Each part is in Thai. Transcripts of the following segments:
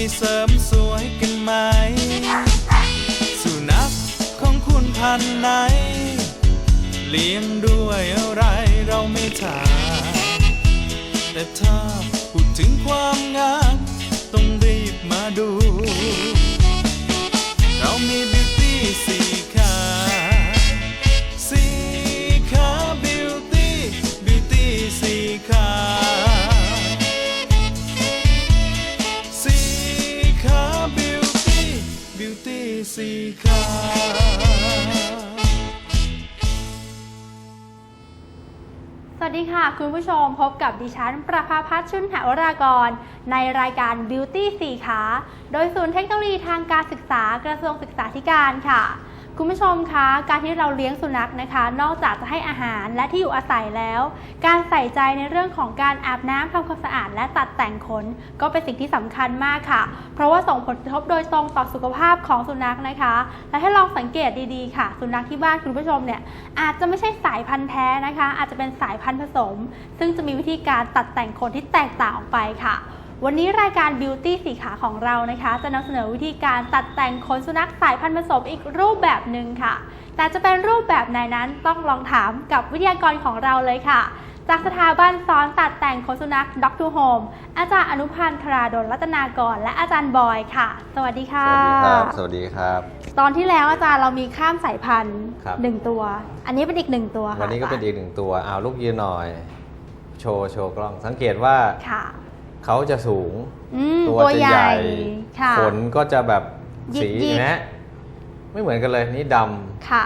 ไปเสริมสวยกันไหม สุนัขของคุณพันไหน เลี้ยงด้วยอะไรเราไม่ถามแต่ถ้าพูดถึงความงามต้องรีบมาดู สีขาสวัสดีค่ะ คุณผู้ชมพบกับดิฉัน ประภาพัฒน์ชุนหวรากร ในรายการ Beauty สี่ขา โดยศูนย์เทคโนโลยีทางการศึกษากระทรวงศึกษาธิการค่ะ คุณผู้ชมคะการที่เราเลี้ยงสุนัขนะคะ นอกจากจะให้อาหารและที่อยู่อาศัยแล้ว การใส่ใจในเรื่องของการอาบน้ำทำความสะอาด และตัดแต่งขนก็เป็นสิ่งที่สำคัญมากค่ะ เพราะว่าส่งผลกระทบโดยตรงต่อสุขภาพของสุนัขนะคะ และให้ลองสังเกตดีๆค่ะ สุนัขที่บ้านคุณผู้ชมเนี่ยอาจจะไม่ใช่สายพันธุ์แท้นะคะ อาจจะเป็นสายพันธุ์ผสม ซึ่งจะมีวิธีการตัดแต่งขนที่แตกต่างออกไปค่ะ วันนี้รายการ Beauty สีขาของเรานะคะ จะนำเสนอวิธีการตัดแต่งขนสุนัขสายพันธุ์ผสมอีกรูปแบบหนึ่งค่ะ แต่จะเป็นรูปแบบไหนนั้นต้องลองถามกับวิทยากรของเราเลยค่ะ จากสถาบันสอนตัดแต่งขนสุนัข Dog to Home อาจารย์อนุพันธ์ธราดลรัตนากร และอาจารย์บอยค่ะ สวัสดีค่ะ สวัสดีครับ สวัสดีครับ ตอนที่แล้วอาจารย์เรามีข้ามสายพันธุ์ครับ หนึ่งตัว อันนี้เป็นอีกหนึ่งตัวค่ะวันนี้ก็เป็นอาจารย์อีกหนึ่งตัวเอาลูกยืนหน่อย โชว์โชว์กล้อง สังเกตว่า ค่ะ เขาจะสูง อืมตัวตัวจะใหใหญ่ญ่ค่ะ ขนก็จะแบบหยิกสีหยิกนะไม่เหมือนกันเลยนี่ดำค่ะ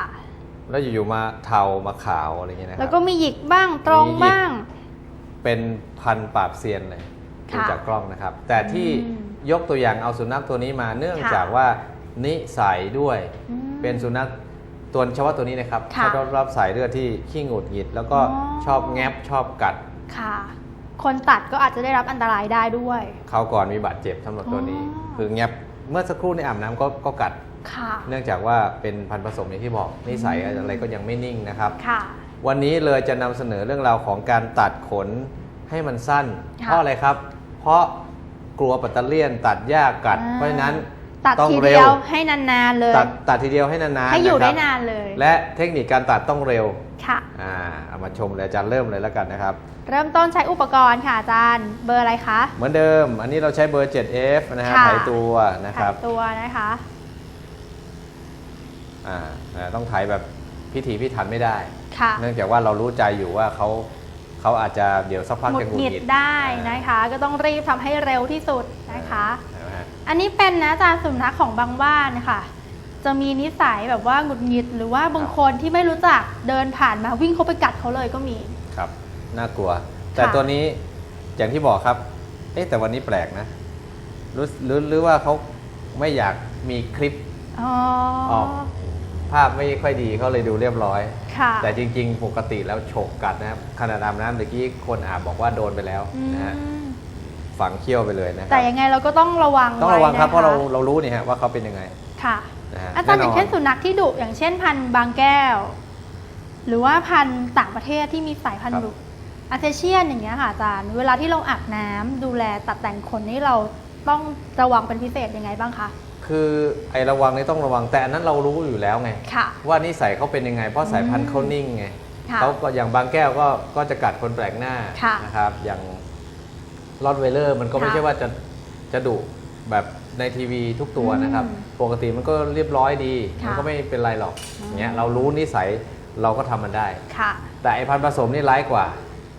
แล้วอยู่ๆมาเทามาขาวอะไรอย่างเงี้ยนะคแล้รัวบก็มีหยิกบ้างตรงมีหยิก บ้าง เป็นพันธุ์ปราบเซียนเลยดูค่ะจากกล้องนะครับ แต่ที่อืมยกตัวอย่างเอาสุนัขตัวนี้มาเนื่องค่ะ จากว่านิสัยด้วย อืม เป็นสุนัขตัวเฉพาะตัวนี้นะครับค่ะชอบรับสายเลือดที่ขี้หงุดหงิด แล้วก็อ๋อ ชอบแงบชอบกัด ค่ะ คนตัดก็อาจจะได้รับอันตรายได้ด้วย เขาวก่อนมีบาดเจ็บสำหรับตัวนี้ อ๋อ คือแงบเมื่อสักครู่ในอาบน้ำก็ก็กัด ค่ะ เนื่องจากว่าเป็นพันธุ์ผสมอย่างที่บอกนิสัยอะไรก็ยังไม่นิ่งนะครับ ค่ะ วันนี้เลยจะนำเสนอเรื่องราวของการตัดขนให้มันสั้น ค่ะเพราะอะไรครับ เพราะกลัวปัตเตอร์เลียนตัดยากกัด อ่า เพราะฉะนั้น ตัดต้องทีเร็เดียวว ให้นานๆเลย ตัดตัดทีเดียวให้นานๆให้อยู่ได้ะครับนานเลย และเทคนิคการตัดต้องเร็ว ค่ะอ่าเอามาชมเลยอาจารย์เริ่มเลยแล้วกันนะครับ เริ่มต้นใช้อุปกรณ์ค่ะอาจารย์เบอร์อะไรคะ เหมือนเดิม อันนี้เราใช้เบอร์ 7F นะฮะค่ะ ไถตัวนะครับถ่ายตัวนะคะ อ่าอ่าต้องถ่ายแบบพิถีพิถันไม่ได้ ค่ะ เนื่องจากว่าเรารู้ใจอยู่ว่าเขาเขาอาจจะเดี๋ยวสักพักหงุจะดหงุดหงิดหงิดได้อ่านะคะ ก็ต้องรีบทำให้เร็วที่สุดนะคะใช่ไหมฮะอันนี้เป็นนะอาจารย์สุนัขของบางบ้านนะคะ จะมีนิสัยแบบว่าหงุดหงิด หรือว่าบางคนที่ไม่รู้จักเดินผ่านมาวิ่งเข้าไปกัดเขาเลยก็มี ครับ น่ากลัว แต่ค่ะตัวนี้อย่างที่บอกครับ เอ๊ะแต่วันนี้แปลกนะรู้หรือหรือว่าเขาไม่อยากมีคลิปอ๋อออกภาพไม่ค่อยดีเขาเลยดูเรียบร้อยค่ะแต่จริง ๆ ปกติแล้วฉกกัดนะครับขนาดอาบน้ำเมื่อกี้คนอาบบอกว่าโดนไปแล้วอืนะฮะมฝังเขี้ยวไปเลยนะครัแต่ยังไงเราก็ต้องระวังต้องระวังครับไนเพราะเราเรารู้นี่ฮะว่าเขาเป็นยังไงค่ะ นะฮะอาจารย์อแน่นย่างเช่นสุนัขที่ดุอย่างเช่นพันธุ์บางแก้ว หรือว่าพันธุ์ต่างประเทศที่มีสายพันธุ์ดุอาเซเชียนอย่างเงี้ยค่ะอาจารย์ เวลาที่เราอาบน้ำดูแลตัดแต่งขนนี่เราต้องระวังเป็นพิเศษยังไงบ้างคะคือไอ้ระวังนี่ต้องระวังแต่อันนั้นเรารู้อยู่แล้วไงค่ะว่านิสัยเขาเป็นยังไง เพราะสายพันอืธุ์มเขานิ่งไงค่ะเขาก็อย่างบางแก้วก็ก็จะกัดคนแปลกหน้าค่ะนะครับอย่างลอดเวเลอร์มันก็ไม่ค่ะใช่ว่าจะจะดุแบบ ในทีวีทุกตัวนะครับอืมปกติมันก็เรียบร้อยดี ค่ะมันก็ไม่เป็นไรหรอกอืมอย่างเงี้ยเรารู้นิสัยเราก็ทำมันได้ ค่ะ แต่ไอพันธุ์ผสมนี่ร้ายกว่า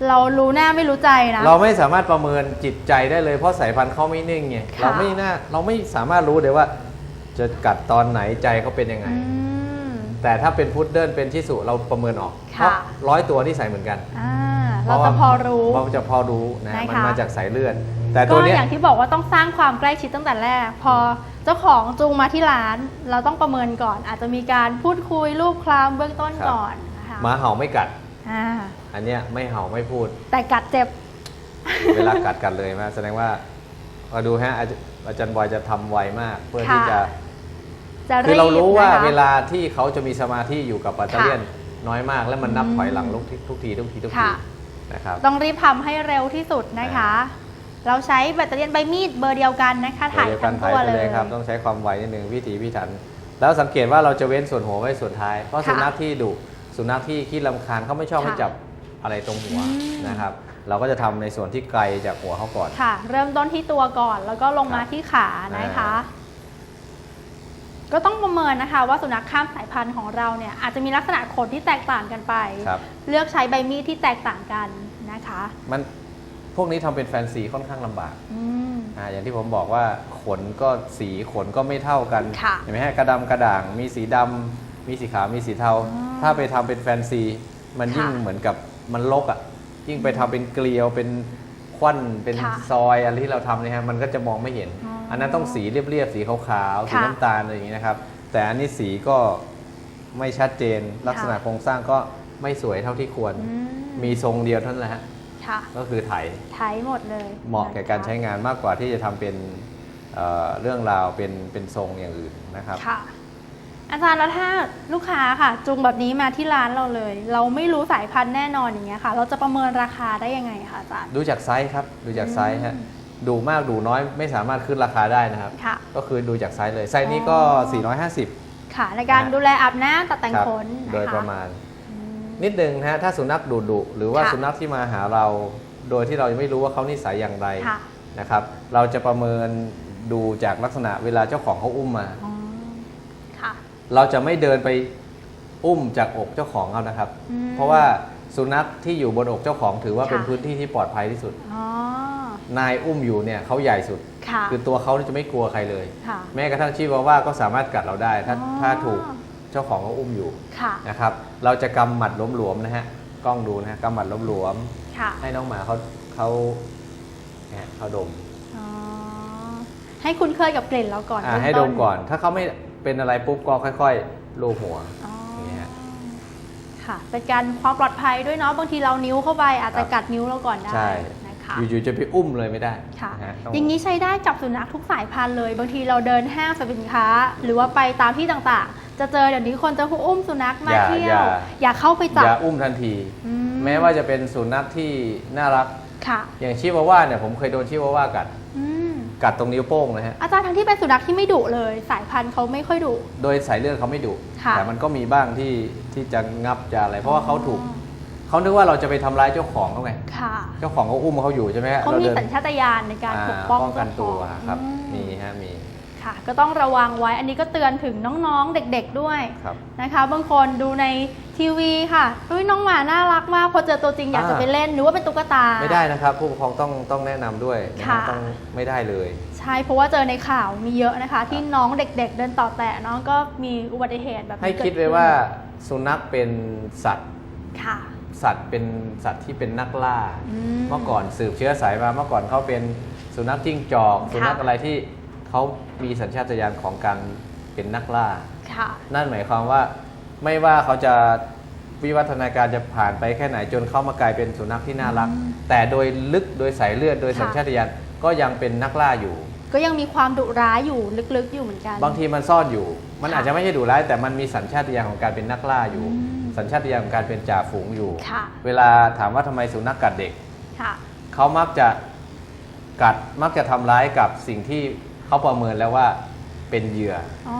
เรารู้หน้าไม่รู้ใจนะ เราไม่สามารถประเมินจิตใจได้เลยเพราะสายพันธุ์เขาไม่นิ่งไงค่ะ เราไม่น่าเราไม่สามารถรู้เลยว่า จะกัดตอนไหนใจเขาเป็นยังไง อืม แต่ถ้าเป็นพุดเดิ้ลเป็นชิสุเราประเมินออกเพค่ะ ราะร้อยตัวที่ใส่เหมือนกัน อ่า เราจะพอรู้เราจะพอรู้นะนะคะมันมาจากสายเลือด แต่ก็ตัวเนี้ยอย่างที่บอกว่าต้องสร้างความใกล้ชิดตั้งแต่แรก พอเจ้าของจูงมาที่ร้าน เราต้องประเมินก่อน อาจจะมีการพูดคุยรูปคลำเบื้องต้นก่อนนะคะหมาเห่าไม่กัดอ่าอันเนี้ยไม่เห่าไม่พูด แต่กัดเจ็บ เวลากัดกันเลยมาแสดงว่าพอดูฮะอาจอาจารย์บอยจะทำไวมากเพื่อที่ค่ะจะจะคือเรารู้ว่านะคะเวลาที่เขาจะมีสมาธิอยู่กับปัตเตอร์เลียนน้อยมาก แล้วมันนับถอยหลังทุกทีทุกทีทุกทีทุกทีค่ะ นะครับ ต้องรีบทำให้เร็วที่สุดนะคะ เราใช้แบตเตอรี่ใบมีดเบอร์เดียวกันนะคะถ่ายเดี๋วกัทั้นงถ่าตัยวไปเลเลยยครับต้องใช้ความไวนิดนึงวิถีพิถัน แล้วสังเกตว่าเราจะเว้นส่วนหัวไว้ส่วนท้ายเพราะค่ะสุนัขที่ดุสุนัขที่ขี้ลำคาญเขาไม่ชอบค่ะให้จับอะไรตรงหัวอืมนะครับ เราก็จะทำในส่วนที่ไกลจากหัวเขาก่อนค่ะ เริ่มต้นที่ตัวก่อนแล้วก็ลงมาครับที่ขานะคะอ่า ก็ต้องประเมินนะคะว่าสุนัขข้ามสายพันธุ์ของเราเนี่ยอาจจะมีลักษณะขนที่แตกต่างกันไป ครับ เลือกใช้ใบมีดที่แตกต่างกันนะคะมันพวกนี้ทำเป็นแฟนซีค่อนข้างลำบากอืม อ่าอย่างที่ผมบอกว่าขนก็สีขนก็ไม่เท่ากันค่ะเห็นไหมฮะกระดำกระด่างมีสีดำมีสีขาวมีสีเทา อ๋อถ้าไปทำเป็นแฟนซี มันยิ่งค่ะเหมือนกับมันลกอะยิ่งไปทำเป็นเกลียวเป็นควันเป็นค่ะ ซอยอะไรที่เราทำเนี่ยฮะมันก็จะมองไม่เห็น อ๋อ อัอันนั้นต้องสีเรียบๆสีขาวๆสีค่ะน้ำตาลอะไรอย่างนี้นะครับ แต่อันนี้สีก็ไม่ชัดเจน ลักษณะโครงสร้างก็ไม่สวยเท่าที่ควรอืมีทรงเดียวเท่านั้นแหละฮะค่ะก็คือไถใช้หมดเลย เหมาะแก่การใช้นงานมากกว่าที่จะทำเป็นเอ่อเรื่องราวเป็นเป็นทรงอย่างอื่นนะครับค่ะอาจารย์แล้วถ้าลูกค้าค่ะจุงแบบนี้มาที่ร้านเราเลย เราไม่รู้สายพันธุ์แน่นอนอย่างเงี้ยค่ะ เราจะประเมินราคาได้ยังไงคะอาจารย์ดูจากไซส์ครับดูจากไซส์ฮะอืม ดูมากดูน้อยไม่สามารถขึ้นราคาได้นะครับ ค่ะ ก็คือดูจากไซส์เลยไซส์นี้ก็อ๋อ450 ค่ะ ในการนะดูแลอาบน้ำตัดแต่งครับขนนะคะโดยประมาณ อืม นิดนึงนะฮะถ้าสุนัขดุดุหรือว่าค่ะสุนัขที่มาหาเรา โดยที่เรายังไม่รู้ว่าเขานิสัยอย่างไรค่ะ นะครับ เราจะประเมินดูจากลักษณะเวลาเจ้าของเขาอุ้มมา อ๋อค่ะ เราจะไม่เดินไปอุ้มจากอกเจ้าของเขานะครับ อืมเพราะว่าสุนัขที่อยู่บนอกเจ้าของถือว่าค่ะ เป็นพื้นที่ที่ปลอดภัยที่สุด อ๋อ นายอุ้มอยู่เนี่ยเขาใหญ่สุด ค่ะคือตัวเขาจะไม่กลัวใครเลย ค่ะ แม้กระทั่งชีวาว่าก็สามารถกัดเราได้ ถ้าอ๋อ ถ้าถูกเจ้าของเขาอุ้มอยู่ค่ะ นะครับ เราจะกำหมัดหลวมๆนะฮะกล้องดูนะฮะกำหมัดหลวม ค่ะๆให้น้องหมาเขาเขาเนี่ยเขาดมอ๋อให้คุ้นเคยกับกลิ่นเราก่อนอ่าเริ่ให้ดต้มก่อน ถ้าเขาไม่เป็นอะไรปุ๊บก็ค่อยๆลูบหัว อ๋ออย่างเงี้ย ค่ะ เป็นการความปลอดภัยด้วยเนาะ บางทีเรานิ้วเข้าไปอาจจะครับกัดนิ้วเราก่อนได้ ใช่นะคะ อยู่ๆจะไปอุ้มเลยไม่ได้ค่ะนะฮะต้องอย่างนี้ใช้ได้กับสุนัขทุกสายพันธุ์เลย บางทีเราเดินห้างสรรพสินค้า หรือว่าไปตามที่ต่างๆ จะเจอเดี๋ยวนี้คนจะอุ้มสุนัขมาอย่าเที่ยอย่าวอย่าเข้าไปจัอบย่าอุ้มทันทีอืแม้ว่าจะเป็นสุนัขที่น่ารักค่ะอย่างชิวาว่าเนี่ยผมเคยโดนชิวาว่ากัดอืมกัดตรงนิ้วโป้งนะฮะอาจารย์ทั้งที่เป็นสุนัขที่ไม่ดุเลย สายพันธุ์เขาไม่ค่อยดุโดยสายเลือดเขาไม่ดุค่ะแต่มันก็มีบ้างที่ที่จะงับจะอะไรเพราะว่าเขาถูก เขานึกว่าเราจะไปทำร้ายเจ้าของเขาไง ค่ะเจ้าของเขาอุ้มเขาอยู่ใช่ไหมฮะเขามีดินสัญชาตญาณในการอ่าปกป้องป้องกันตัวเจ้าของครับ อืมีฮะมีค่ะ ก็ต้องระวังไว้ อันนี้ก็เตือนถึงน้องๆ เด็กๆด้วยครับ นะคะ บางคนดูในทีวีค่ะอุ้ยน้องหมาน่ารักมากพอเจอตัวจริงอยากอ่าจะไปเล่นหรือว่าเป็นตุ๊กตา ไม่ได้นะครับ ผู้ปกครองต้องต้องแนะนำด้วยนะฮะค่ะ ต้องไม่ได้เลย ใช่ เพราะว่าเจอในข่าวมีเยอะนะคะ ที่น้องเด็กๆ เดินต่อแตะน้องก็มีอุบัติเหตุแบบนี้ให้คิดเกิไว้ขึ้นว่าสุนัขเป็นสัตว์ค่ะ สัตว์เป็นสัตว์ที่เป็นนักล่าอืมเมื่อก่อนสืบเชื้อสายมาเมื่อก่อนเขาเป็นสุนัขจิ้งจอก สุนัขอะไรที่เขามีสัญชาตญาณของการเป็นนักล่าค่ะนั่นหมายความว่าไม่ว่าเขาจะวิวัฒนาการจะผ่านไปแค่ไหนจนเขามากลายเป็นสุนัขที่น่ารักอืมแต่โดยลึกโดยสายเลือดโดยค่ะสัญชาตญาณก็ยังเป็นนักล่าอยู่ ก็ยังมีความดุร้ายอยู่ลึกๆอยู่เหมือนกัน บางทีมันซ่อนอยู่ มันค่ะอาจจะไม่ใช่ดุร้ายแต่มันมีสัญชาตญาณของการเป็นนักล่าอยู่อืม สัญชาตญาณของการเป็นจ่าฝูงอยู่ ค่ะเวลาถามว่าทำไมสุนัขกัดเด็ก ค่ะ เขามักจะกัดมักจะทำร้ายกับสิ่งที่เขาประเมินแล้วว่าเป็นเหยื่ออ๋อ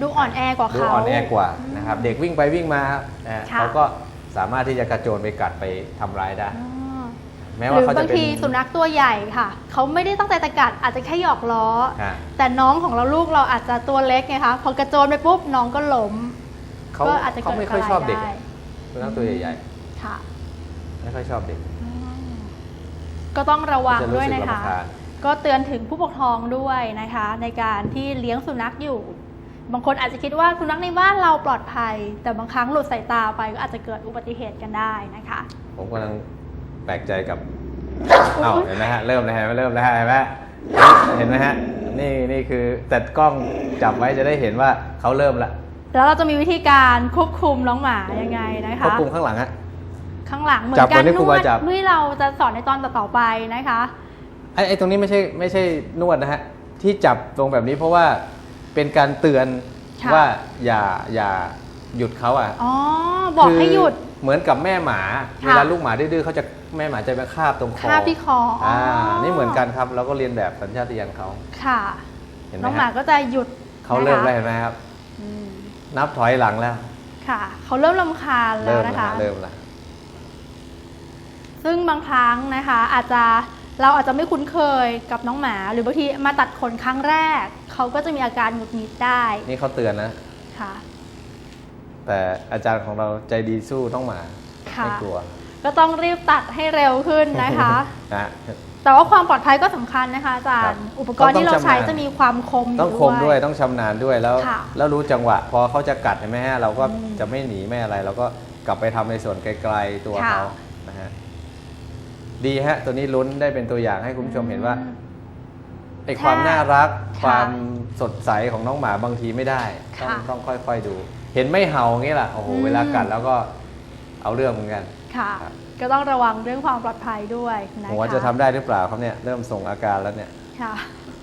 ดูอ่อนแอกว่าดูเขา อ่อนแอกว่านะครับ เด็กวิ่งไปวิ่งมานะฮะค่ะ เขาก็สามารถที่จะกระโจนไปกัดไปทำร้ายได้ อ๋อแม้หว่ารือเขาจะบางเป็นทีสุนัขตัวใหญ่ค่ะ เขาไม่ได้ตั้งใจตะกัดอาจจะแค่หยอกล้อฮะแต่น้องของเราลูกเราอาจจะตัวเล็กไงคะ พอกระโจนไปปุ๊บน้องก็ล้ม เขาก็อาจจะเขาเกิดไม่ค่อยชอบเด็กได้สุนัขตัวใหญ่ค่ะๆไม่ค่อยชอบเด็กก็ต้องระวังจะรู้ด้วยสึกนะคะรำคาญก็เตือนถึงผู้ปกครองด้วยนะคะ ในการที่เลี้ยงสุนัขอยู่ บางคนอาจจะคิดว่าสุนัขในบ้านเราปลอดภัย แต่บางครั้งหลุดสายตาไปก็อาจจะเกิดอุบัติเหตุกันได้นะคะ ผมกำลังแปลกใจกับอ้าวเห็นไหมฮะเริ่มแล้วฮะเริ่มแล้วฮะเห็นไหมเห็นไหมฮะนี่นี่คือแต่กล้องจับไว้จะได้เห็นว่าเขาเริ่มละ แล้วเราจะมีวิธีการควบคุมน้องหมายังไงนะคะควบคุมข้างหลังฮะ ข้างหลังเหมือจับนการคนที่นครูวบาดจับ ที่เราจะสอนในตอนต่อๆไปนะคะ ไอ้ไอ้ตรงนี้ไม่ใช่ไม่ใช่นวดนะฮะ ที่จับตรงแบบนี้เพราะว่าเป็นการเตือนค่ะ ว่าอย่าอย่าหยุดเขาอะอ๋อ บอกให้หยุด คือเหมือนกับแม่หมา ค่ะ เวลาลูกหมาดื้อๆเขาจะแม่หมาจะมาคาบตรงคอคาบที่คออ๋ออ่อ่านี่เหมือนกันครับเราก็เรียนแบบสัญชาตญาณเขาค่ะ เห็นไหมน้องหมาฮะก็จะหยุดเขาเริ่มนะคะแล้วเห็นไหมครับ อืม นับถอยหลังแล้ว ค่ะ เขาเริ่มลำคาญแล้เริ่วมแล้นะวคะฮะเริ่มแล้วซึ่งบางครั้งนะคะ อาจจะเราอาจจะไม่คุ้นเคยกับน้องหมา หรือบางทีมาตัดขนครั้งแรก เขาก็จะมีอาการหงุดหงิดได้นี่เขาเตือนนะ ค่ะ แต่อาจารย์ของเราใจดีสู้ต้องหมา ค่ะ ไม่กลัวก็ต้องรีบตัดให้เร็วขึ้นนะคะ นะ แต่ว่าความปลอดภัยก็สำคัญนะคะอาจารย์ ครับอุปกรณ์ที่เราใช้ต้องชำนาญ จะมีความคมต้องคมด้วยต้องชำนาญด้วยแล้ว ค่ะแล้วรู้จังหวะ พอเขาจะกัดเห็นไหมฮะเราก็อืมจะไม่หนีไม่อะไร เราก็กลับไปทำในส่วนไกลๆตัวค่ะ เขานะฮะดีฮะ ตัวนี้ลุ้นได้เป็นตัวอย่างให้คุณผู้ชมเห็นว่าไอ้ความน่ารัก ค่ะความสดใสของน้องหมาบางทีไม่ได้ ต้องค่ะต้องค่อยๆดู เห็นไม่เห่าอย่างนี้แหละโอ้โหอืม เวลากัดแล้วก็เอาเรื่องเหมือนกัน ค่ะ ครับ ก็ต้องระวังเรื่องความปลอดภัยด้วยนะคะผมว่าจะทำได้หรือเปล่าครับเนี่ยเริ่มส่งอาการแล้วเนี่ยค่ะ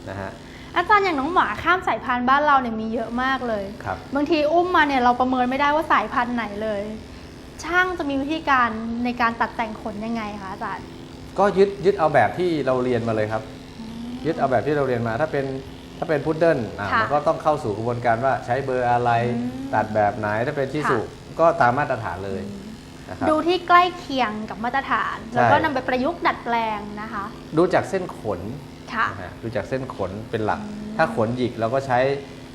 นะฮะอาจารย์อย่างน้องหมาข้ามสายพันธุ์บ้านเราเนี่ยมีเยอะมากเลย ครับ บางทีอุ้มมาเนี่ยเราประเมินไม่ได้ว่าสายพันธุ์ไหนเลย ช่างจะมีวิธีการในการตัดแต่งขนยังไงคะอาจารย์ก็ยึดยึดเอาแบบที่เราเรียนมาเลยครับ ยึดเอาแบบที่เราเรียนมา ถ้าเป็นถ้าเป็นพุดเดิ้ลอะค่ะมันก็ต้องเข้าสู่กระบวนการว่าใช้เบอร์อะไรอืมตัดแบบไหนถ้าเป็นที่ค่ะสุก็ตามมาตรฐานเลย นะครับดูที่ใกล้เคียงกับมาตรฐานใช่แล้วก็นำไปประยุกต์ดัดแปลงนะคะดูจากเส้นขนค่ะ นะฮะดูจากเส้นขนเป็นหลักอืมถ้าขนหยิกเราก็ใช้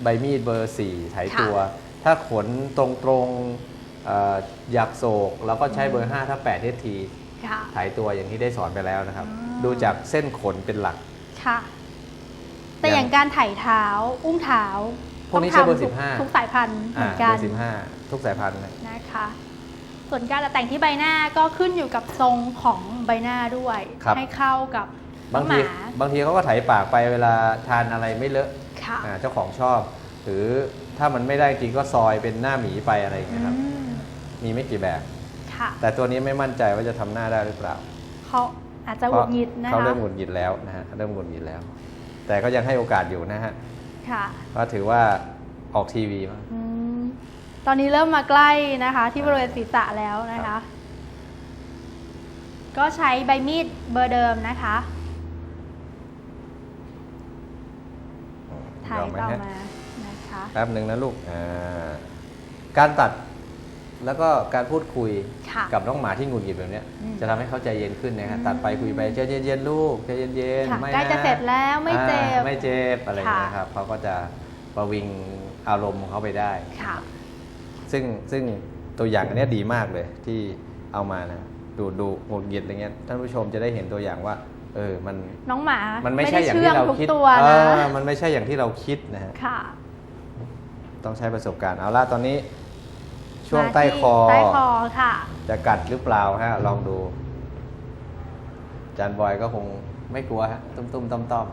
ใบมีดเบอร์ 4 ไถค่ะตัว ถ้าขนตรงตรงๆเอ่ออยากโศกเราก็ใช้เบอร์ 5 ถ้า8เททีค่ะ ไถตัวอย่างที่ได้สอนไปแล้วนะครับ อ๋อ ดูจากเส้นขนเป็นหลัก ค่ะ แต่อย่างอย่างการไถ่ายเท้า อุ้มเท้าพวกนี้ต้ใช้งเบอร์ทำทุก15 ทุกสายพันธุ์เหมือ่าอนเบกัอนร์15 ทุกสายพันธุ์เลยนะคะ ส่วนการแต่งที่ใบหน้าก็ขึ้นอยู่กับทรงของใบหน้าด้วย ครับ ให้เข้ากับน้บาองงหทีมาบางทีเขาก็ไถปากไปเวลาทานอะไรไม่เลอะค่ะอ่าเจ้าของชอบ หรือถ้ามันไม่ได้จริงก็ซอยเป็นหน้าหมีไปอะไรอย่างเงี้ยครับ อืมมีไม่กี่แบบ ค่ะแต่ตัวนี้ไม่มั่นใจว่าจะทำหน้าได้หรือเปล่าเขาอาจจะหงุดหงิดนะเขาคะเริ่มหงุดหงิดแล้วนะฮะเริ่มหงุดหงิดแล้ว แต่ก็ยังให้โอกาสอยู่นะฮะค่ะ ก็ถือว่าออกทีวีมาอืม ตอนนี้เริ่มมาใกล้นะคะ ที่บริเวณศีรษะแล้วนะครัคะบก็ใช้ใบมีดเบอร์เดิมนะคะถ่ายยอมไหมต่อฮะมานะคะแป๊บหนึ่งนะลูกอ่าการตัดแล้วก็การพูดคุยค่ะกับน้องหมาที่หงุดหงิดแบบเนี้ยอืมจะทำให้เขาใจเย็นขึ้นนะฮะอืมตัดไปคุยไปใจเย็นๆลูกใจเย็นค่ะๆไม่ใกล้จะนเสร็จแล้วไม่เจ็บอ่าไม่เจ็บอะไรอย่างเงี้ยค่ะครับเขาก็จะประวิงอารมณ์ของเขาไปได้ค่ะ ซึ่งซึ่งตัวอย่างอันเนี้ยดีมากเลยที่เอามานะดูดูหงุดหงิดอะไรเงี้ยท่านผู้ชมจะได้เห็นตัวอย่างว่า เออมันน้องหมา มันไม่ใช่อย่างที่ด้เราทุกคิดตัวเอนะอมันไม่ใช่อย่างที่เราคิดนะฮะค่ะต้องใช้ประสบการณ์เอาละตอนนี้ ช่วงมาที่ใต้คอใต้คอค่ะ จะกัดหรือเปล่าฮะลองดูอาจานบอยก็คงไม่กลัวฮะตุ้มตุ้มต้อมต้อม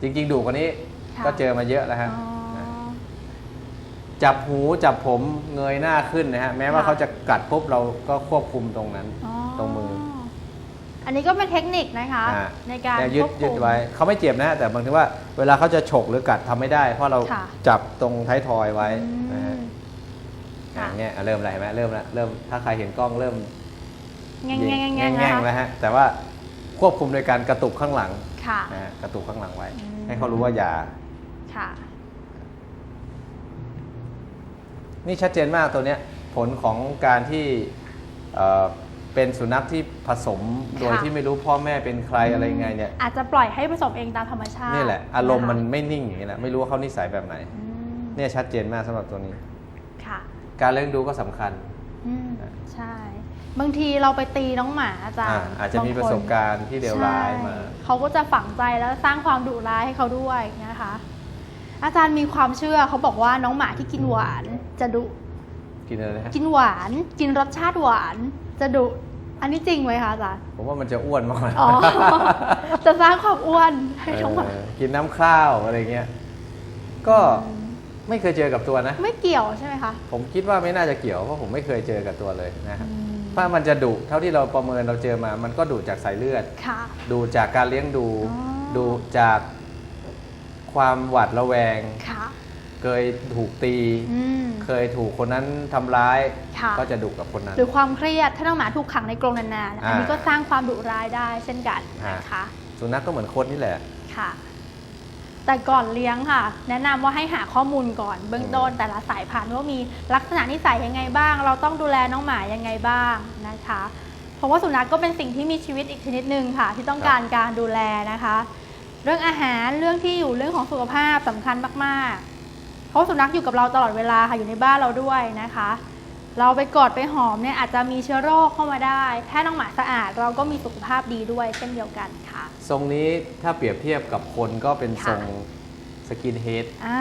จริงๆดูกว่านี้ค่ะก็เจอมาเยอะแล้วอ๋ฮะอ จับหูจับผมเงยหน้าขึ้นนะฮะแม้ว่าค่ะ เขาจะกัดปุ๊บเราก็ควบคุมตรงนั้น ตรงมือ อันนี้ก็เป็นเทคนิคนะคะ อ่าในการเนี่ยยืคดวบคุมยืดไว้เขาไม่เจ็บนะ แต่บางทีว่าเวลาเขาจะฉกหรือกัดทำไม่ได้ เพราะเราค่ะ จับตรงท้ายทอยไว้อืมนะฮะค่ะอ่าเนี่ยอะเริ่มอะไรเห็นไหมเริ่มแล้วเริ่มถ้าใครเห็นกล้องเริ่มแง่งแง่งแง่งแง่แง่งงๆแล้วฮะแต่ว่าควบคุมโดยการกระตุกข้างหลังค่ะ นะฮะกระตุกข้างหลังไว้ อืม ให้เขารู้ว่าอย่า ค่ะ นี่ชัดเจนมากตัวเนี้ยผลของการที่เอ่อเป็นสุนัขที่ผสมโดยค่ะที่ไม่รู้พ่อแม่เป็นใครอะไรยังไงเนี่ยอาจจะปล่อยให้ผสมเองตามธรรมชาตินี่แหละอารมณ์มันนะคะไม่นิ่งอย่างนี้แหละไม่รู้ว่าเขานิสัยแบบไหนอืมเนี่ยชัดเจนมากสำหรับตัวนี้ค่ะ การเลี้ยงดูก็สำคัญอืมใช่ บางทีเราไปตีน้องหมาอาจารอ่าย์อาจจะมีบงคนประสบการณ์ที่เลวร้ายมาใช่เขาก็จะฝังใจแล้วสร้างความดุร้ายให้เขาด้วยนะคะ อาจารย์มีความเชื่อเขาบอกว่าน้องหมาที่กินหวาน จะดุ กินอะไรนะฮะกินหวาน กินรสชาติหวาน จะดุ อันนี้จริงไหมคะอาจารย์ ผมว่ามันจะอ้วนมากกว่าอ๋อ จะสร้างความอ้วนให้เอน้องหมาอกินน้ำข้าวอะไรเงี้ย ก็ไม่เคยเจอกับตัวนะ ไม่เกี่ยวใช่ไหมคะผมคิดว่าไม่น่าจะเกี่ยวเพราะผมไม่เคยเจอกับตัวเลยนะครับอืมถ้ามันจะดุเท่าที่เราประเมินเราเจอมา มันก็ดุจากสายเลือด ค่ะ ดูจากการเลี้ยงดู อ๋อ ดูจากความหวาดระแวง ค่ะ เคยถูกตี อืม เคยถูกคนนั้นทำร้าย ค่ะ ก็จะดุกับคนนั้น หรือความเครียดถ้าน้องหมาถูกขังในกรงนานๆ อ่าอันนี้ก็สร้างความดุร้ายได้เช่นกันฮะ นะคะ สุนัขก็เหมือนคนนี่แหละ ค่ะ แต่ก่อนเลี้ยงค่ะ แนะนำว่าให้หาข้อมูลก่อน เบื้องต้นแต่ละสายพันธุ์ว่ามีลักษณะนิสัยยังไงบ้าง เราต้องดูแลน้องหมายังไงบ้างนะคะ เพราะว่าสุนัขก็เป็นสิ่งที่มีชีวิตอีกชนิดหนึ่งค่ะ ที่ต้องการการดูแลนะคะ เรื่องอาหารเรื่องที่อยู่เรื่องของสุขภาพสำคัญมากๆ เพราะสุนัขอยู่กับเราตลอดเวลาค่ะอยู่ในบ้านเราด้วยนะคะ เราไปกอดไปหอมเนี่ยอาจจะมีเชื้อโรคเข้ามาได้ ถ้าน้องหมาสะอาดเราก็มีสุขภาพดีด้วยเช่นเดียวกันค่ะ ทรงนี้ถ้าเปรียบเทียบกับคนก็เป็นทรงสกินเฮดอ่า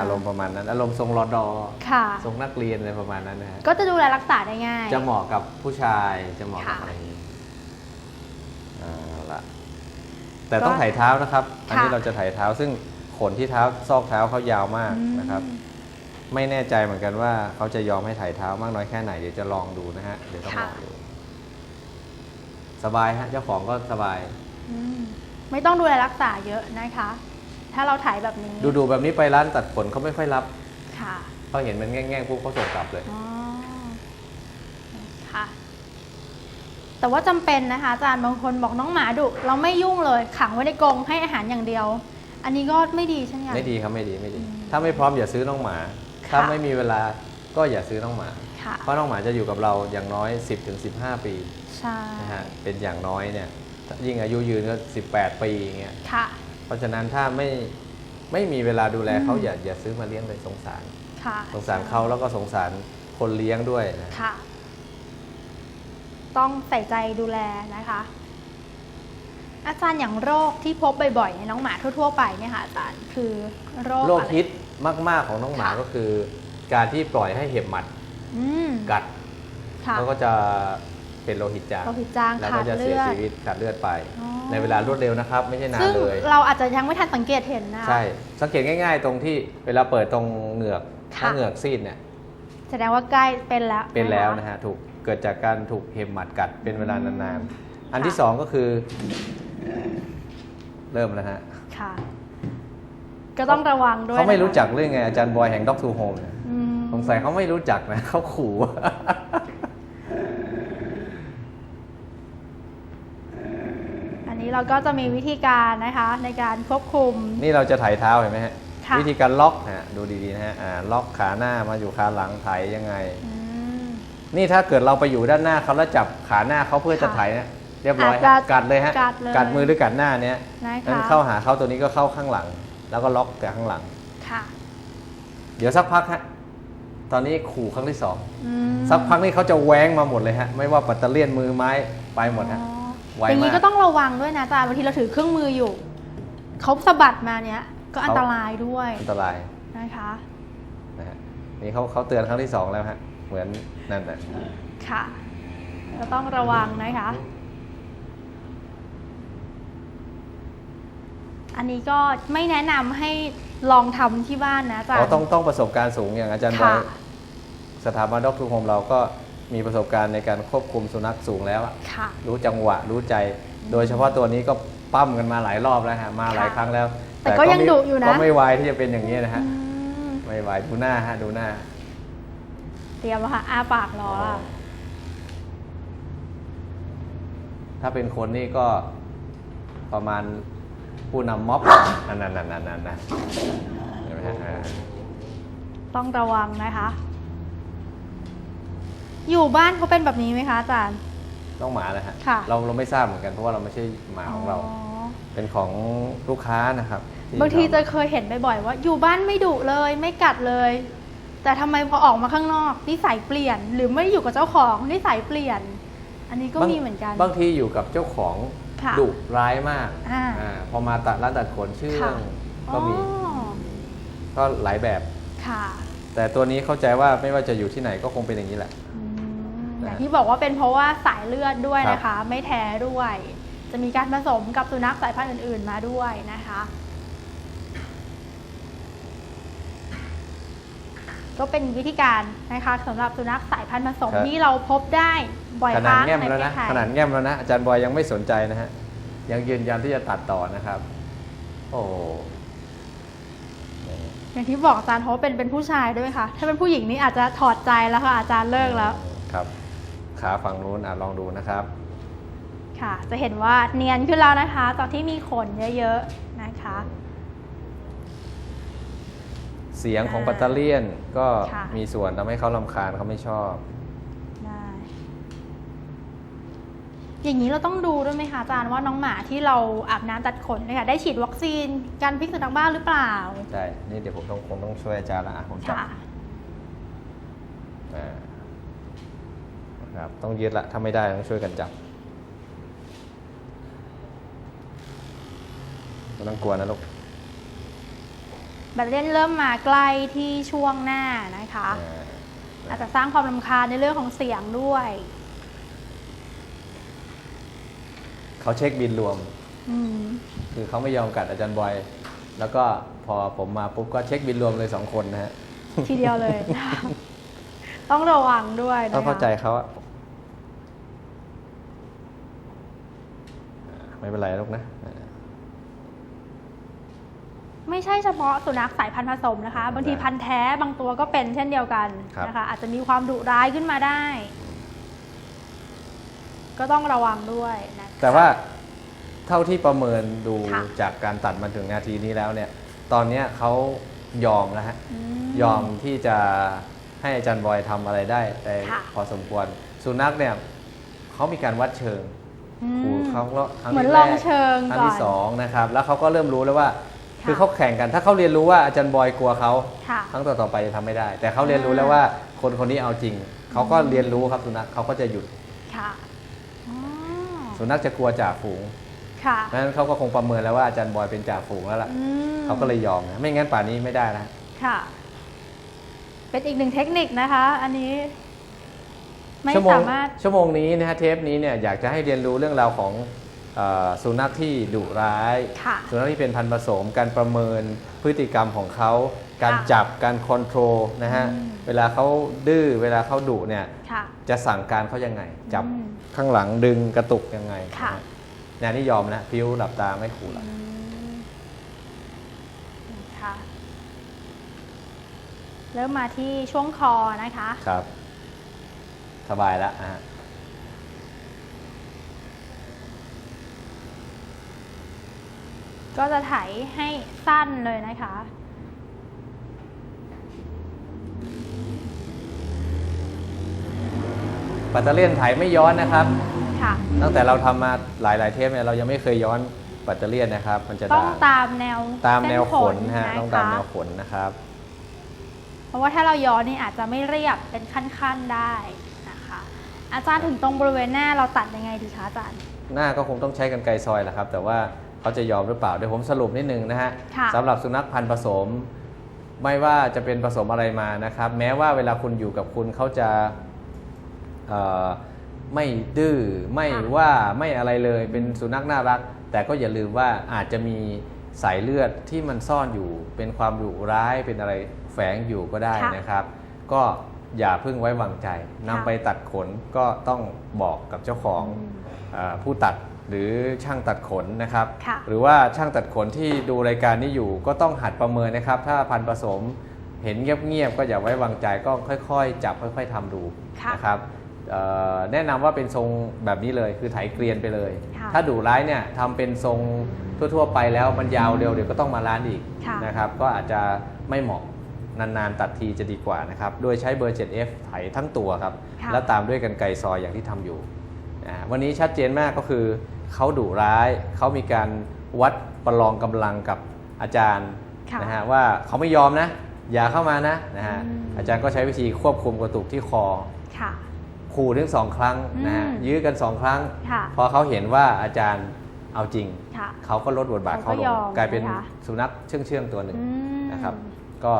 อารมณ์ประมาณนั้น อารมณ์ทรงรอดอค่ะ ทรงนักเรียนอะไรประมาณนั้นนะฮะก็จะดูแลรักษาได้ง่าย จะเหมาะกับผู้ชายจะเหมาะกับค่ะอะไรอย่างนี้เอาละแต่ต้องก็ไถ่ายเท้านะครับ อันนี้ค่ะเราจะไถ่ายเท้าซึ่ง ขนที่เท้าซอกเท้าเขายาวมากนะครับอืมไม่แน่ใจเหมือนกันว่าเขาจะยอมให้ไถ่ายเท้ามากน้อยแค่ไหนเดี๋ยวจะลองดูนะฮะเดี๋ยวต้องลองดูสบายฮะเจ้าของก็สบายอืมไม่ต้องดูแลรักษาเยอะนะคะ ถ้าเราถ่ายแบบนี้ดูดูๆแบบนี้ไปร้านตัดขนเขาไม่ค่อยรับค่ะเขาเห็นมันแง่งๆปุ๊บเขาส่งกลับเลยอ๋อค่ะแต่ว่าจำเป็นนะคะอาจารย์บางคนบอกน้องหมาดุเราไม่ยุ่งเลยขังไว้ในกรงให้อาหารอย่างเดียว อันนี้ก็ไม่ดีใช่ไหมคะ ไม่ดีครับไม่ดีไม่ดีอืมถ้าไม่พร้อมอย่าซื้อน้องหมาค่ะถ้าไม่มีเวลาก็อย่าซื้อน้องหมา ค่ะ เพราะน้องหมาจะอยู่กับเราอย่างน้อย 10-15ถึง15 ปีใช่นะฮะเป็นอย่างน้อยเนี่ยยิ่งอายุยืนก็ 18 ปีอย่างเงี้ยค่ะ เพราะฉะนั้นถ้าไม่ไม่มีเวลาดูแลอืมเขาอย่าอย่าซื้อมาเลี้ยงเลยสงสาร ค่ะสงสารเขาแล้วก็สงสารคนเลี้ยงด้วยนะ ค่ะ ต้องใส่ใจดูแลนะคะ อาจารย์อย่างโรคที่พบบ่อยๆในน้องหมาทั่ว ๆ ไปเนี่ยค่ะอาจารย์คือโรคโรคอะไรฮิตมาก ๆ ของน้องหมาค่ะก็คือ การที่ปล่อยให้เห็บหมัดอืมกัดค่ะเขาก็จะเป็นโลหิตจางโลหิตจางแล้วขาก็ดจะเลืเสียอดชีวิตขาดเลือดไป อ๋อ ในเวลารวดเร็วนะครับ ไม่ใช่นานซึ่งเลย เราอาจจะยังไม่ทันสังเกตเห็นนะคะ ใช่สังเกตง่าย ๆ ตรงที่เวลาเปิดตรงเหงือกค่ะ ถ้าเหงือกซีดเนี่ยแสดงว่าใกล้เป็นแล้วเป็นแล้วค นะฮะถูกเกิดจากการถูกเห็บหมัดกัดเป็นเวลานานๆอันค่ะที่สองก็คือ เริ่มแล้วฮะ ค่ะ ก็ต้องระวังด้วยเขาไม่นะคะรู้จักเรื่องไงอาจารย์บอยแห่งด็อกทูโฮมอืมสงสัยเขาไม่รู้จักนะเขาขู่อันนี้เราก็จะมีวิธีการนะคะ ในการควบคุม นี่เราจะไถ่ายเท้าเห็นไหมฮะค่ะวิธีการล็อกฮะดูดีๆนะฮะอ่าล็อกขาหน้ามาอยู่ขาหลังไถยังไงอืมนี่ถ้าเกิดเราไปอยู่ด้านหน้าเขาแล้วจับขาหน้าเขาเพื่อจะค่ะไถเนี่ย เรียบร้อยอาจจะฮะกัดเลยฮะกัดเลยกัดมือหรือกัดหน้าเนี้ยนะคะนั้นเข้าหาเขาตัวนี้ก็เข้าข้างหลัง แล้วก็ล็อกแต่ข้างหลัง ค่ะเดี๋ยวสักพักฮะตอนนี้ขู่ครั้งที่สองอืมสักพักนี่เขาจะแหว้งมาหมดเลยฮะไม่ว่าปัตเตอร์เลียนมือไม้ไปหมดฮะ อ๋อไวอย่างนี้มากก็ต้องระวังด้วยนะอาจารย์บางทีเราถือเครื่องมืออยู่เขาสะบัดมาเนี้ยก็อันตรายด้วยอันตรายนะคะนะฮะนี่เขาเขาเตือนครั้งที่สองแล้วฮะเหมือนนั่นแหละค่ะก็ต้องระวังนะคะ อันนี้ก็ไม่แนะนำให้ลองทำที่บ้านนะอาจารย์เขาต้องต้องประสบการณ์สูงอย่างอาจารย์บอค่ะยสถาบันด็อกทูโฮมเราก็มีประสบการณ์ในการควบคุมสุนัขสูงแล้วอะค่ะ รู้จังหวะรู้ใจ โดยเฉพาะตัวนี้ก็ปั้มกันมาหลายรอบแล้วฮะมาหลายค่ะครั้งแล้วแต่ก็ยังไม่ดุอยู่นะ ก็ไม่วายที่จะเป็นอย่างนี้นะฮะ อืมไม่วายดูหน้าฮะดูหน้าเตรียมแล้วค่ะอ้าปากรอละถ้าเป็นคนนี่ก็ประมาณ ผู้นำม็อบนั่นนั่นนั่นนั่นนั่นนะเห็นไหมฮะอ่าต้องระวังนะคะ อยู่บ้านเขาเป็นแบบนี้ไหมคะอาจารย์ต้องหมาเลยฮะค่ะเราเราไม่ทราบเหมือนกันเพราะว่าเราไม่ใช่หมาของเรา เป็นของลูกค้านะครับที่บางทีเรจะเคยเห็นบ่อยๆว่า อยู่บ้านไม่ดุเลยไม่กัดเลย แต่ทำไมพอออกมาข้างนอกนิสัยเปลี่ยน หรือไม่ได้อยู่กับเจ้าของนิสัยเปลี่ยน อันนี้ก็บางมีเหมือนกัน บางทีอยู่กับเจ้าของ ค่ะดุร้ายมากอ่าอาพอมาตัดร้านตัดขนเชื่อค่ะงก็มีอ๋อก็หลายแบบ ค่ะแต่ตัวนี้เข้าใจว่าไม่ว่าจะอยู่ที่ไหนก็คงเป็นอย่างนี้แหละ อืมนะอย่างที่บอกว่าเป็นเพราะว่าสายเลือดด้วยครับนะคะ ไม่แท้ด้วย จะมีการผสมกับสุนัขสายพันธุ์อื่นๆมาด้วยนะคะ ก็เป็นวิธีการนะคะสำหรับสุนัขสายพันธุ์ผสมครับ ที่เราพบได้บ่อยขคนาดรั้งแง้มในปแล้วระเทนะศไทยขนาดแง้มแล้วนะอาจารย์บอยยังไม่สนใจนะฮะยังยืนยันที่จะตัดต่อนะครับ โอ้โหนี่อย่างที่บอกอาจารย์เพราะว่าเป็นเป็นผู้ชายด้วยไหมคะถ้าเป็นผู้หญิงนี่อาจจะถอดใจแล้วค่ะอาจารย์เลิกแล้ว ครับ ขาฝั่งนู้นอะลองดูนะครับ ค่ะ จะเห็นว่าเนียนขึ้นแล้วนะคะจากที่มีขนเยอะๆนะคะ เสียงของปัตเตอร์เลียนก็ค่ะ มีส่วนทำให้เขาลำคาญเขาไม่ชอบ ได้ อย่างนี้เราต้องดูด้วยไหมคะอาจารย์ว่าน้องหมาที่เราอาบน้ำตัดขนเนยคะได้ฉีดวัคซีนกันพิษสุนัขบ้าหรือเปล่า ใช่ นี่เดี๋ยวผมต้องคงต้องช่วยอาจารย์ละอะผมจับค่ะ อ่านะครับต้องยึดละถ้าไม่ได้ต้องช่วยกันจับไม่ต้องกลัวนะลูกแบตเล่นเริ่มมาใกล้ที่ช่วงหน้านะคะอ่าอาจจะสร้างความรำคาญในเรื่องของเสียงด้วย เขาเช็คบินรวมอืมคือเขาไม่ยอมกัดอาจารย์บอย แล้วก็พอผมมาปุ๊บก็เช็คบินรวมเลยสองคนนะฮะ ทีเดียวเลย ต้องระวังด้วยนะคะต้องเข้าใจเขาอะไม่เป็นไรลูกนะ ไม่ใช่เฉพาะสุนัขสายพันธุ์ผสมนะคะ บางทีได้พันธุ์แท้บางตัวก็เป็นเช่นเดียวกันครับนะคะ อาจจะมีความดุร้ายขึ้นมาได้ ก็ต้องระวังด้วยนะคะแต่ว่าเท่าที่ประเมินดูค่ะจากการตัดมาถึงนาทีนี้แล้วเนี่ย ตอนเนี้ยเขายอมแล้วฮะมยอมที่จะให้อาจารย์บอยทำอะไรได้แต่ค่ะพอสมควร สุนัขเนี่ยเขามีการวัดเชิงอืมครูเขาก็ครั้งเหมือนที่ลแรองกเชิงครั้งก่อที่นสองนะครับ แล้วเขาก็เริ่มรู้แล้วว่า ค่ะคือเขาแข่งกัน ถ้าเขาเรียนรู้ว่าอาจารย์บอยกลัวเขาค่ะ ครั้งต่อๆไปจะทำไม่ได้ แต่เขาเรียนรู้แล้วว่าคนคนนี้เอาจริง เขาก็เรียนรู้ครับสุนัขเขาก็จะหยุด ค่ะอ๋อสุนัขจะกลัวจ่าฝูงค่ะเพราะฉะนั้นเขาก็คงประเมินแล้วว่าอาจารย์บอยเป็นจ่าฝูงแล้วล่ะ อืมเขาก็เลยยอมนะ ไม่งั้นป่านนี้ไม่ได้นะ ค่ะ เป็นอีกหนึ่งเทคนิคนะคะ อันนี้ ไม่ชั่วโมงสามารถ ชั่วโมงนี้นะฮะเทปนี้เนี่ยอยากจะให้เรียนรู้เรื่องราวของเออ สุนัขที่ดุร้ายค่ะสุนัขที่เป็นพันธุ์ผสมการประเมินพฤติกรรมของเขาการค่ะจับการคอนโทรลนะฮะอืมเวลาเขาดื้อเวลาเขาดุเนี่ยค่ะจะสั่งการเขายังไง จับอืมข้างหลังดึงกระตุกยังไงค่ะนฮแนวนี่ยอมนะพิ้วหลับตาไม่ขู่ละอืมค่ะเริ่มมาที่ช่วงคอนะคะ ครับ สบายแล้วอะ ก็จะไถให้สั้นเลยนะคะ ปัตเตอร์เลียนไถไม่ย้อนนะครับ ค่ะ ตั้งแต่เราทำมาหลาย ๆ เทปเนี่ยเรายังไม่เคยย้อนปัตเตอร์เลียนนะครับ มันจะต้องด่างตามแนวตามแนวขนเส้นะฮะคต้องตามแนวขนนะครับ เพราะว่าถ้าเราย้อนนี่อาจจะไม่เรียบเป็นขั้น ๆ ได้นะคะ อาจารย์ถึงตรงบริเวณหน้าเราตัดยังไงดีคะอาจารย์ หน้าก็คงต้องใช้กันไกรซอยแหละครับ แต่ว่า เขาจะยอมหรือเปล่า เดี๋ยวผมสรุปนิดนึงนะฮะค่ะสำหรับสุนัขพันธุ์ผสม ไม่ว่าจะเป็นผสมอะไรมานะครับ แม้ว่าเวลาคุณอยู่กับคุณเขาจะเอ่อไม่ดื้อไม่ว่าไม่อะไรเลยเป็นสุนัขน่ารัก แต่ก็อย่าลืมว่าอาจจะมีสายเลือดที่มันซ่อนอยู่ เป็นความดุร้ายเป็นอะไรแฝงอยู่ก็ได้ค่ะนะครับ ก็อย่าเพิ่งไว้วางใจนำไปตัดขนก็ต้องบอกกับเจ้าของอืมเอ่อผู้ตัด หรือช่างตัดขนนะครับ ค่ะหรือว่าช่างตัดขนที่ดูรายการนี้อยู่ก็ต้องหัดประเมินนะครับ ถ้าพันธุ์ผสมเห็นเงียบๆก็อย่าไว้วางใจก็ค่อยๆ จับค่อย ๆทำดูค่ะนะครับเอ่อแนะนำว่าเป็นทรงแบบนี้เลยคือไถเกรียนไปเลย ค่ะ ถ้าดุร้ายเนี่ยทำเป็นทรงทั่วๆ ไปแล้วมันยาวเร็วเดี๋ยวก็ต้องมาล้านอีก ค่ะ นะครับก็อาจจะไม่เหมาะนานๆ ตัดทีจะดีกว่านะครับ โดยใช้เบอร์ 7F ไถทั้งตัวครับ ค่ะ แล้วตามด้วยกันไกรซอยอย่างที่ทำอยู่อ่า วันนี้ชัดเจนมากก็คือเขาดุร้าย เขามีการวัดประลองกำลังกับอาจารย์ค่ะนะฮะว่าเขาไม่ยอมนะ อย่าเข้ามานะนะฮะอืมอาจารย์ก็ใช้วิธีควบคุมกระตุกที่คอค่ะขู่ถึงสองครั้งนะฮะอืมยื้อกันสองครั้งค่ะพอเขาเห็นว่าอาจารย์เอาจริงค่ะเขาก็ลดบทบาทเขาเขาก็ลยงอมกลายเป็นนะคะสุนัขเชื่องเชื่องๆตัวหนึ่งอืมนะครับ ก็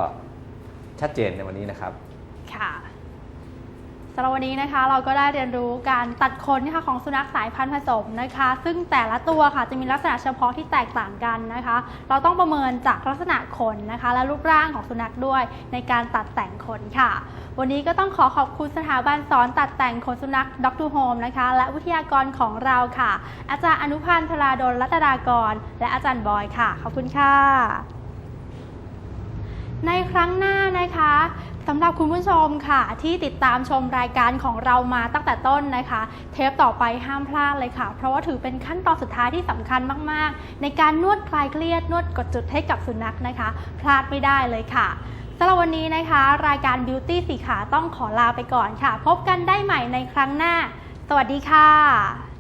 ชัดเจนในวันนี้นะครับค่ะ สำหรับวันนี้นะคะเราก็ได้เรียนรู้การตัดขนนะคะของสุนัขสายพันธุ์ผสมนะคะ ซึ่งแต่ละตัวค่ะจะมีลักษณะเฉพาะที่แตกต่างกันนะคะ เราต้องประเมินจากลักษณะขนนะคะ และรูปร่างของสุนัขด้วยในการตัดแต่งขนค่ะ วันนี้ก็ต้องขอขอบคุณสถาบันสอนตัดแต่งขนสุนัข Dog to Home นะคะ และวิทยากรของเราค่ะ อาจารย์อนุพันธ์ธราดลรัตดากร และอาจารย์บอยค่ะขอบคุณค่ะ ในครั้งหน้านะคะสำหรับคุณผู้ชมค่ะ ที่ติดตามชมรายการของเรามาตั้งแต่ต้นนะคะ เทปต่อไปห้ามพลาดเลยค่ะ เพราะว่าถือเป็นขั้นตอนสุดท้ายที่สำคัญมากๆ ในการนวดคลายเครียดนวดกดจุดให้กับสุนัขนะคะ พลาดไม่ได้เลยค่ะสำหรับวันนี้นะคะ รายการ Beauty สีขาต้องขอลาไปก่อนค่ะ พบกันได้ใหม่ในครั้งหน้า สวัสดีค่ะ